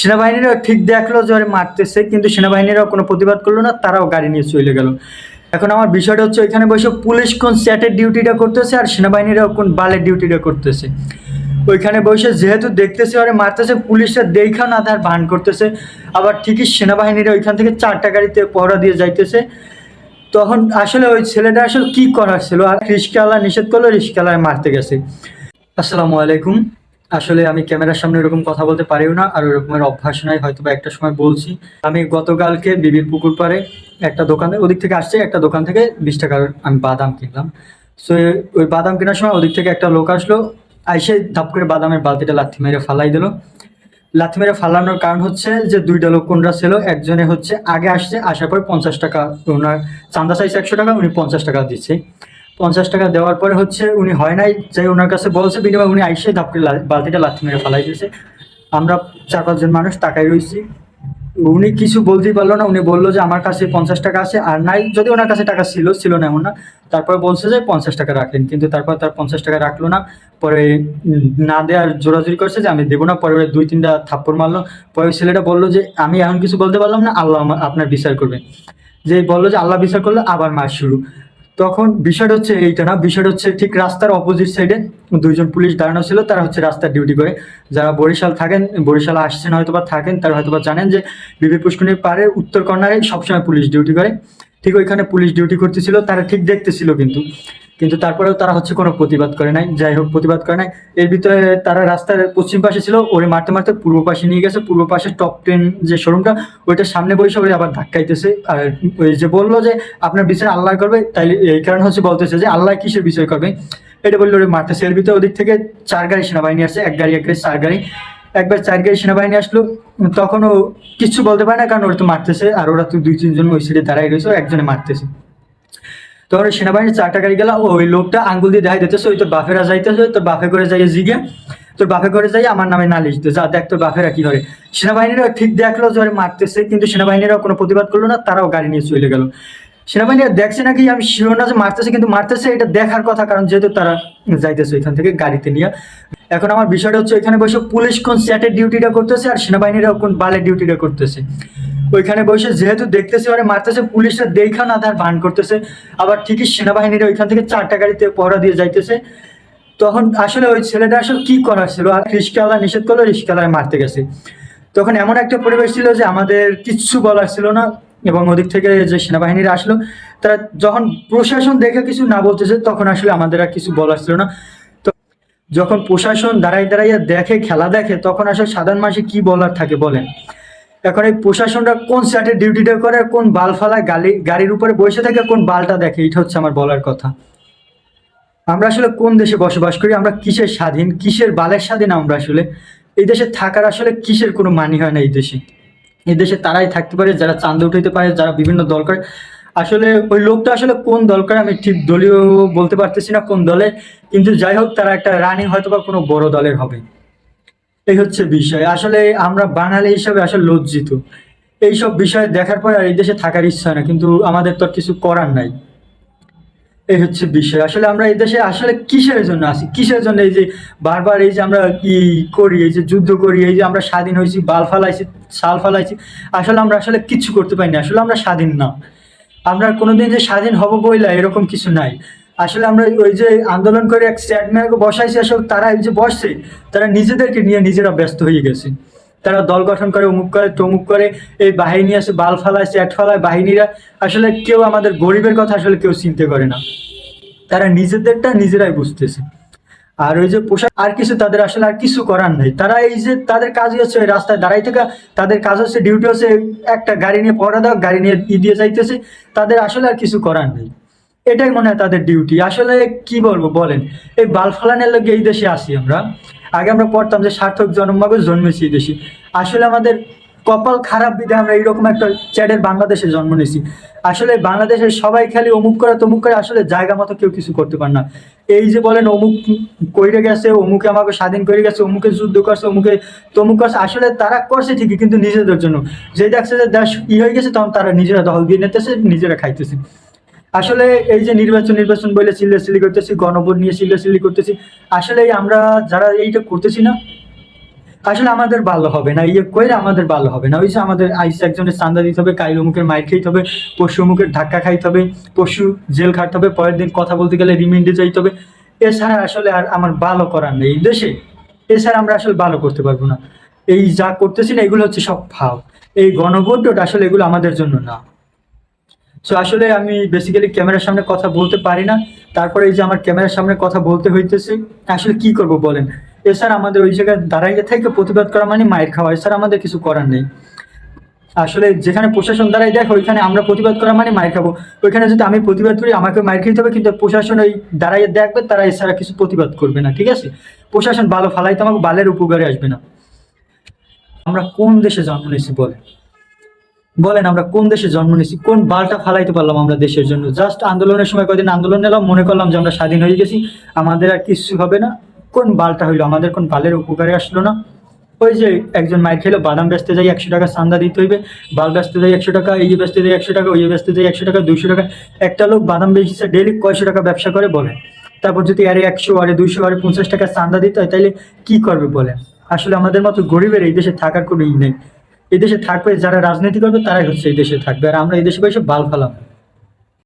সেনাবাহিনীরাও ঠিক দেখল যে ওরে মারতেছে, কিন্তু সেনাবাহিনীরাও কোনো প্রতিবাদ করল না, তারাও গাড়ি নিয়ে চলে গেল। এখন আমার বিষয়টা হচ্ছে এখানে বসে পুলিশ কোন স্যাটের ডিউটিটা করতেছে আর সেনাবাহিনীরাও কোন বালের ডিউটিটা করতেছে। ওইখানে বসে যেহেতু দেখতেছে ওরে মারতেছে, পুলিশরা দেখা না তার ভান করতেছে। আবার ঠিকই সেনাবাহিনীরা ওইখান থেকে চারটা গাড়িতে পহরা দিয়ে যাইতেছে। তখন আসলে ওই ছেলেটা আসলে কি করার ছিল? আর রিস্কাওয়ালা নিষেধ করল রিস্কাওয়ালায় মারতে গেছে। আসসালামু আলাইকুম। আসলে আমি ক্যামেরার সামনে এরকম কথা বলতে পারিও না, আর ওরকমের অভ্যাস নাই হয়তো বা একটা সময় বলছি। আমি গতকালকে বিবির পুকুর পাড়ে একটা দোকানে, ওদিক থেকে আসছে একটা দোকান থেকে বিশ টাকার আমি বাদাম কিনলাম। সো ওই বাদাম কেনার সময় ওদিক থেকে একটা লোক আসলো, আইসে ধাপ করে বাদামের বালতিটা লাথি মেরে ফালাই দিল। লাথি মেরে ফালানোর কারণ হচ্ছে যে দুইটা লোক কোনরা ছিল, একজনে হচ্ছে আগে আসছে, আসার পর পঞ্চাশ টাকা ওনার চান্দা চাইছে একশো টাকা, উনি পঞ্চাশ টাকা দিচ্ছে। পঞ্চাশ টাকা দেওয়ার পরে হচ্ছে উনি হয় নাই যে ওনার কাছে বলছে, বিনিময়ে উনি আইসে ধাপ করে বালতিটা লাথি মেরে ফালাই দিয়েছে। আমরা চার পাঁচজন মানুষ তাকাই রয়েছি উনি কিছু বলতেই পারল না, উনি বলল যে আমার কাছে পঞ্চাশ টাকা আছে, আর নাই, যদি ওনার কাছে টাকা ছিল ছিল না এমন না। তারপর বলছে যে পঞ্চাশ টাকা রাখেন, কিন্তু তারপর তার পঞ্চাশ টাকা রাখল না। পরে না দেওয়ার জোরাজুরি করছে যে আমি দেবো না, পরে দুই তিনটা থাপ্পড় মারলো। পরে ছেলেটা বলল যে, আমি এখন কিছু বলতে পারলাম না, আল্লাহ আপনার বিচার করবে। যে বলল যে, আল্লাহ বিচার করলে আবার মার শুরু। তখন বিষয়টা হচ্ছে এইটা না বিষয়টা হচ্ছে ঠিক রাস্তার অপোজিট সাইডে দুইজন পুলিশ দাঁড়ানো ছিল, তারা হচ্ছে রাস্তার ডিউটি করে। যারা বরিশাল থাকেন, বরিশাল আসছেন হয়তো বা থাকেন, তারা হয়তো বা জানেন যে বিবি পুষ্করণীর পাড়ে উত্তর কর্নারে সবসময় পুলিশ ডিউটি করে। ঠিক ওইখানে পুলিশ ডিউটি করতেছিল, তারা ঠিক দেখতেছিল কিন্তু। কিন্তু তারপরেও তারা হচ্ছে কোনো প্রতিবাদ করে নাই। যাই হোক, প্রতিবাদ করে নাই। এর ভিতরে তারা রাস্তার পশ্চিম পাশে ছিল, ওরে মারতে মারতে পূর্ব পাশে নিয়ে গেছে। পূর্ব পাশে টপ টেন যে শোরুমটা ওইটার সামনে বসে ওরে আবার ধাক্কাইতেছে আর ওই যে বলল যে, আপনার বিচার আল্লাহ করবে? তাই এই কারণ হচ্ছে বলতেছে যে, আল্লাহ কিসের বিষয় করবে? এটা বলল ওরে মারতেছে। এর ভিতরে ওদিক থেকে চার গাড়ি সেনাবাহিনী আসছে, এক গাড়ি এক গাড়ি, চার গাড়ি। একবার চার গাড়ি সেনাবাহিনী আসলো তখন ও কিচ্ছু বলতে পারে না, কারণ ওরা তো মারতেছে, আর ওরা তো দুই, তিনজন ওই সাইডে দাঁড়াই রয়েছে একজনে মারতেছে। ওই সেনাবাহিনীর চারটা গাড়ি গেল ওই লোকটা আঙ্গুল দিয়ে দেখাই দিতেছে, ওই তোর বাফেরা যাইতেছে, তোর বাফে করে যাই জিগে, তোর বাফে করে যাই আমার নামে নালিশ দে, যা দেখ তোর বাফেরা কি করে। সেনাবাহিনীরা ঠিক দেখল যে মারতেছে, কিন্তু সেনাবাহিনীরা কোনো প্রতিবাদ করল না, তারাও গাড়ি নিয়ে চলে গেল। সেনাবাহিনীরা দেখছে নাকি আমি শিওর না যে মারতেছে, কিন্তু মারতেছে এটা দেখার কথা, কারণ যেহেতু তারা যাইতেছে ওইখান থেকে গাড়িতে নিয়ে। এখন আমার বিষয়টা হচ্ছে ওইখানে বসে পুলিশ কোন স্যাটের ডিউটিটা করতেছে, আর সেনাবাহিনীরা কোন বালের ডিউটিটা করতেছে। ওইখানে বসে যেহেতু দেখতেছে, ওরে মারতেছে, পুলিশরা দেখা না তার ভান করতেছে। আবার ঠিকই সেনাবাহিনীরা ওইখান থেকে চারটা গাড়িতে পহরা দিয়ে যাইতেছে। তখন আসলে ওই ছেলেটা আসলে কি করার ছিল? আর রিস্কাওয়ালা নিষেধ করল রিস্কাওয়ালায় মারতে গেছে। তখন এমন একটা পরিবেশ ছিল যে আমাদের কিচ্ছু বলার ছিল না এবং ওদিক থেকে যে সেনাবাহিনীরা আসলো, তারা যখন প্রশাসন দেখে কিছু না বলতেছে, তখন আসলে আমাদের আর কিছু বলার ছিল না। তো যখন প্রশাসন দাঁড়াই দাঁড়াইয়া দেখে, খেলা দেখে, তখন আসলে সাধারণ মানুষে কি বলার থাকে বলেন? এখন এই প্রশাসনরা কোন স্যাটের ডিউটিটা করে, কোন বাল ফালায় গাড়ি গাড়ির উপরে বসে থাকে, কোন বালটা দেখে? এটা হচ্ছে আমার বলার কথা। আমরা আসলে কোন দেশে বসবাস করি? আমরা কিসের স্বাধীন? কিসের বালের স্বাধীন আমরা আসলে? এই দেশে থাকার আসলে কিসের কোনো মানি হয় না এই দেশে? এই দেশে তারাই থাকতে পারে, যারা চাঁদে উঠাইতে পারে, যারা বিভিন্ন দল করে। আসলে ওই লোকটা আসলে কোন দল করে, আমি ঠিক দলীয় বলতে পারতেছি না কোন দলে, কিন্তু যাই হোক, তারা একটা রানিং হয়তো বা কোনো বড় দলের হবে। এই হচ্ছে বিষয়। আসলে আমরা বাঙালি হিসাবে আসলে লজ্জিত। এইসব বিষয় দেখার পর আর এই দেশে থাকার ইচ্ছা হয় না, কিন্তু আমাদের তো কিছু করার নাই। এই হচ্ছে বিষয়। আসলে আমরা এই দেশে আসলে কিসের জন্য আসি কিসের জন্য এই যে বারবার এই যে আমরা ই করি, এই যে যুদ্ধ করি, এই যে আমরা স্বাধীন হয়েছি, বাল ফালাইছি, সাল ফালাইছি, আসলে আমরা আসলে কিচ্ছু করতে পারিনি আসলে আমরা স্বাধীন না। আমরা কোনোদিন যে স্বাধীন হব বইলা এরকম কিছু নাই। আসলে আমরা ওই যে আন্দোলন করে এক স্ট্যাটম্যানকে বসাইছি আসলে তারা এই যে বসছে, তারা নিজেদেরকে নিয়ে নিজেরা ব্যস্ত হয়ে গেছে। তারা দল গঠন করে, অমুক করে, তমুক করে, এই বাহিনী আছে বাল ফালায়, চ্যাট ফালায়, বাহিনীরা আসলে কেউ আমাদের গরিবের কথা আসলে কেউ চিন্তা করে না। তারা নিজেদেরটা নিজেরাই বুঝতেছে। আর ওই যে পোশাক, আর কিছু তাদের আসলে আর কিছু করার নাই। তারা এই যে তাদের কাজই হচ্ছে রাস্তায় দাঁড়াই থাকা, তাদের কাজ হচ্ছে ডিউটি হচ্ছে, একটা গাড়ি নিয়ে পড়া দাও, গাড়ি নিয়ে ই দিয়ে যাইতেছে। তাদের আসলে আর কিছু করার নেই। এটাই মনে হয় তাদের ডিউটি আসলে কি বলব বলেন, এই বাল বালফালানের লোক এই দেশে আসি আমরা। আগে আমরা পড়তাম যে সার্থক জন্মাগজ জন্মেছি এই দেশে। আসলে আমাদের কপাল খারাপ বিধে আমরা এইরকম একটা চ্যাটের বাংলাদেশে জন্ম নিয়েছি। আসলে বাংলাদেশের সবাই খালি অমুক করে তমুক করে আসলে জায়গা মতো কেউ কিছু করতে পারে না। এই যে বলেন অমুক কইরে গেছে, অমুকে আমাকে স্বাধীন করে গেছে, অমুকে যুদ্ধ করছে, অমুকে তমুক করছে, আসলে তারা করছে ঠিকই কিন্তু নিজেদের জন্য। যে দেখছে যে দেশ ই হয়ে গেছে তখন তারা নিজেরা দখল দিয়ে নিতেছে, নিজেরা খাইতেছে। আসলে এই যে নির্বাচন নির্বাচন বলে চিল্লাচিল্লি করতেছি, গণভোট নিয়ে চিল্লাচিল্লি করতেছি। আসলে আমরা যারা এইটা করতেছি না, আসলে আমাদের ভালো হবে না ইয়ে কইরা আমাদের ভালো হবে না। ওই যে আমাদের আইসে একজনের চান্দা দিতে হবে, কাইল অমুকের মাইর খাইতে হবে, পশু অমুকের ধাক্কা খাইতে হবে, পশু জেল খাটতে হবে, পরের দিন কথা বলতে গেলে রিমাইন্ডে যাইতে হবে। এছাড়া আসলে আর আমার ভালো করার নেই। দেশে এছাড়া আমরা আসলে ভালো করতে পারব না। এই যা করতেছি না, এগুলো হচ্ছে সব ফাও। এই গণভোট আসলে এগুলো আমাদের জন্য না। সো আসলে আমি বেসিক্যালি ক্যামেরার সামনে কথা বলতে পারি না। তারপরে এই যে আমার ক্যামেরার সামনে কথা বলতে হইতেছে, আসলে কি করব বলেন? এছাড়া আমাদের ওই জায়গায় দাঁড়াইয়ে থেকে প্রতিবাদ করা মানে মায়ের খাওয়া, এছাড়া আমাদের কিছু করার নেই। আসলে যেখানে প্রশাসন দাঁড়াই দেখো, ওইখানে আমরা প্রতিবাদ করা মানে মায়ের খাব। ওইখানে যদি আমি প্রতিবাদ করি আমাকে মায়ের খেতে হবে, কিন্তু প্রশাসন ওই দাঁড়াইয়ে দেখবে, তারা এছাড়া কিছু প্রতিবাদ করবে না, ঠিক আছে? প্রশাসন ভালো ফালাইতে আমাকে বালের উপকারে আসবে না। আমরা কোন দেশে জন্ম নিয়েছি বলেন? বলেন আমরা কোন দেশে জন্ম নিয়েছি, কোন বালটা ফালাইতে পারলাম আমরা দেশের জন্য? জাস্ট আন্দোলনের সময় কদিন আন্দোলন নিলাম, মনে করলাম যে আমরা স্বাধীন হয়ে গেছি, আমাদের আর কিছু হবে না। কোন বালটা হইল, আমাদের কোন বালের উপকারে আসলো না? ওই যে একজন মাইর খেলো, বাদাম বেচতে যাই একশো টাকা, চান্দা দিতে হইবে, বাল বেচতে যাই একশো টাকা, এই বেচতে যাই একশো টাকা, ওই বেচতে যাই একশো টাকা, দুইশো টাকা। একটা লোক বাদাম বেচছে ডেলি কয়শো টাকা ব্যবসা করে বলে। তারপর যদি আরে একশো, আরে দুইশো, আরে পঞ্চাশ টাকা চান্দা দিতে হয়, তাইলে কি করবে বলে? আসলে আমাদের মতো গরিবের এই দেশে থাকার কোনো ই নেই। এই দেশে থাকবে, যারা রাজনীতি করবে, তারাই হচ্ছে এই দেশে থাকবে। আর আমরা এই দেশে বসে বাল ফালাম